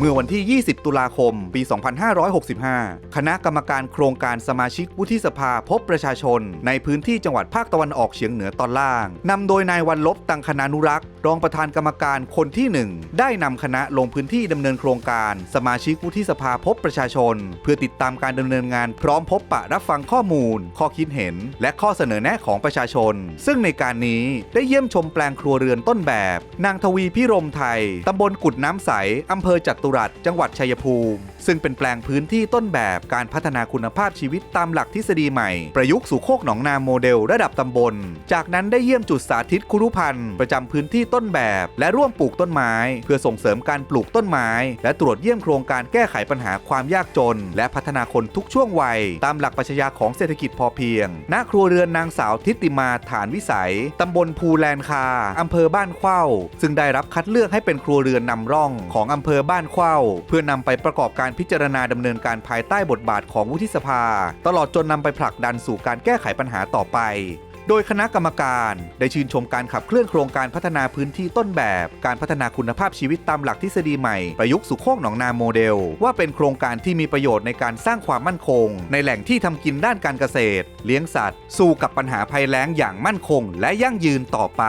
เมื่อวันที่ 20 ตุลาคม ปี 2565 คณะกรรมการโครงการสมาชิกวุฒิสภาพบประชาชน ในพื้นที่จังหวัดภาคตะวันออกเฉียงเหนือตอนล่างนำโดยนายวันลบตังคณานุรักษ์รองประธานกรรมการคนที่หนึ่งได้นำคณะลงพื้นที่ดำเนินโครงการ สมาชิกวุฒิสภาพบประชาชน เพื่อติดตามการดำเนินงานพร้อมพบปะรับฟังข้อมูล ข้อคิดเห็น และข้อเสนอแนะของประชาชน ซึ่งในการนี้ได้เยี่ยมชมแปลงครัวเรือนต้นแบบ นางทวีพิรมไทยตำบลกุดน้ำใสอำเภอจัตุรัสจังหวัดชัยภูมิ ซึ่งเป็นแปลงพื้นที่ต้นแบบการพัฒนาคุณภาพชีวิตตามหลักทฤษฎีใหม่ ประยุกต์สู่โคกหนองนาโมเดล ระดับตำบล จากนั้นได้เยี่ยมจุดสาธิตคุรุพันธ์ประจำพื้นที่ต้นแบบ และร่วมปลูกต้นไม้ เพื่อส่งเสริมการปลูกต้นไม้ และตรวจเยี่ยมโครงการแก้ไขปัญหาความยากจน และพัฒนาคนทุกช่วงวัย ตามหลักปรัชญาของเศรษฐกิจพอเพียง ณ ครัวเรือนนางสาวทิติมาฐานวิสัย ตำบลภูแลนคา อำเภอบ้านเข้า ซึ่งได้รับคัดเลือกให้เป็นครัวเรือนนำร่องของอำเภอบ้านเข้า เพื่อนำไปประกอบการพิจารณาดำเนินการภายใต้บทบาทของวุฒิสภา ตลอดจนนำไปผลักดันสู่การแก้ไขปัญหาต่อไป โดยคณะกรรมการได้ชื่นชมการขับเคลื่อนโครงการพัฒนาพื้นที่ต้นแบบ การพัฒนาคุณภาพชีวิตตามหลักทฤษฎีใหม่ประยุกต์สู่โคกหนองนาโมเดล ว่าเป็นโครงการที่มีประโยชน์ในการสร้างความมั่นคง ในแหล่งที่ทำกินด้านการเกษตร เลี้ยงสัตว์ สู้กับปัญหาภัยแล้งอย่างมั่นคง และยั่งยืนต่อไป